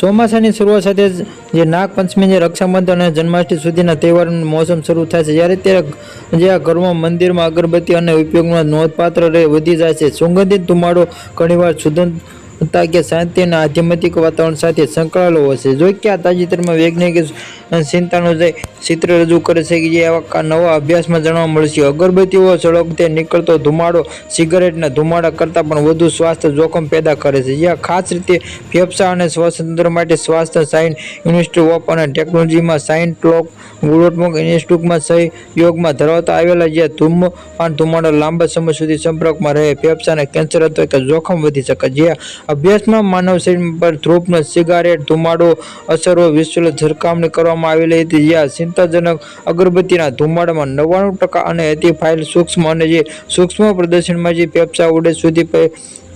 ચોમાસાની શરૂઆત સાથે જ જે નાગપંચમી જે રક્ષાબંધન અને જન્માષ્ટમી સુધીના તહેવારનું મોસમ શરૂ થાય છે. જ્યારે ત્યારે જે આ ઘરમાં મંદિરમાં અગરબત્તી અને ઉપયોગમાં નોંધપાત્ર રહે વધી જાય છે. સુગંધિત ધુમાડો ઘણીવાર શુદ્ધતા કે શાંતિ અને આધ્યાત્મિક વાતાવરણ સાથે સંકળાયેલો હોય છે. જો કે આ તાજેતરમાં વૈજ્ઞાનિક ચિંતાનું જે ચિત્ર રજૂ કરે છે કે જે આવા નવા અભ્યાસમાં જાણવા મળશે અગરબત્તીઓ સળગતે નીકળતો ધુમાડો સિગરેટના ધુમાડા કરતાં પણ વધુ સ્વાસ્થ્ય જોખમ પેદા કરે છે. જ્યાં ખાસ રીતે ફેફસા અને શ્વાસતંત્ર માટે સ્વાસ્થ્ય સાયન્સ ઇન્સ્ટિટ્યૂટ ઓફ અને ટેકનોલોજીમાં સાયન્સ ક્લોક ગુણાત્મક ઇન્સ્ટિટ્યૂટમાં સહયોગમાં ધરાવતા આવેલા જ્યાં ધૂમપાન ધુમાડો લાંબા સમય સુધી સંપર્કમાં રહે. ફેફસાને કેન્સર અથવા જોખમ વધી શકે. જે અભ્યાસમાં માનવ શરીર પર ધ્રુપનો સિગારેટ, ધુમાડો અસરો વિશ્વ સરખામણી કરવામાં આવેલી હતી, જ્યાં ચિંતાજનક અગરબત્તીના ધુમાડામાં નવ્વાણું ટકા અને હતી ફાઇલ સૂક્ષ્મ અને જે સૂક્ષ્મ પ્રદર્શનમાં જે ફેફસા ઉડે સુધી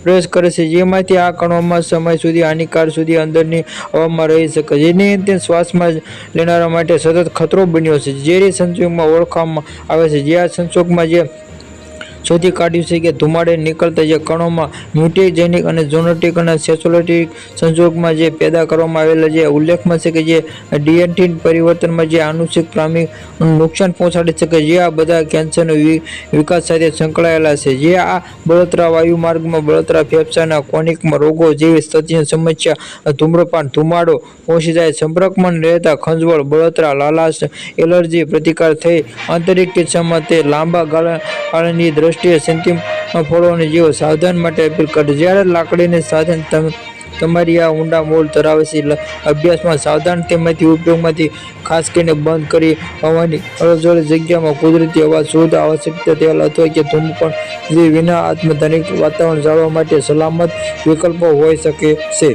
પ્રવેશ કરે છે, જેમાંથી આ કણોમાં સમય સુધી હાનિકાર સુધી અંદરની હવામાં રહી શકે જેને તે શ્વાસમાં લેનારા માટે સતત ખતરો બન્યો છે, ઝેરી સંજોગમાં ઓળખવામાં આવે છે. જે આ સંજોગમાં જે શોધી કાઢ્યું છે કે ધુમાડે નીકળતા જે કણોમાં મ્યુટેજેનિક અને ઝોનોટિક અને સેસોલેટિક સંજોગમાં જે પેદા કરવામાં આવેલા જે ઉલ્લેખમાં છે કે જે ડીએનટી પરિવર્તનમાં જે આનુષિક પ્રામી નુકસાન પહોંચાડી શકે જે આ બધા કેન્સરનો વિકાસ સાથે સંકળાયેલા છે. જે આ બળતરા વાયુ માર્ગમાં બળતરા ફેફસાના કોનિકમાં રોગો જેવી સ્થિતિની સમસ્યા, ધૂમ્રપાન, ધુમાડો પહોંચી જાય, સંપર્કમાં રહેતા ખંજવળ, બળતરા, લાલાશ, એલર્જી પ્રતિકાર થઈ, આંતરિક કિસ્સામાં તે લાંબા ગાળાની ગાળાની દ્રષ્ટિએ સંતિમ ફળોને જીવો સાવધાન માટે અપીલ કરે. જ્યારે લાકડીને સાધન તમે, તમારી આ ઊંડા મોલ ધરાવે છે અભ્યાસમાં સાવધાન તેમાંથી ઉપયોગમાંથી ખાસ કરીને બંધ કરી હવાની અડચણ જગ્યામાં કુદરતી અવાજ, શુદ્ધ આવશ્યકતા, તેલ અથવા કે ધૂમપણ જે વિના આત્મધનિક વાતાવરણ જાળવવા માટે સલામત વિકલ્પો હોઈ શકે છે.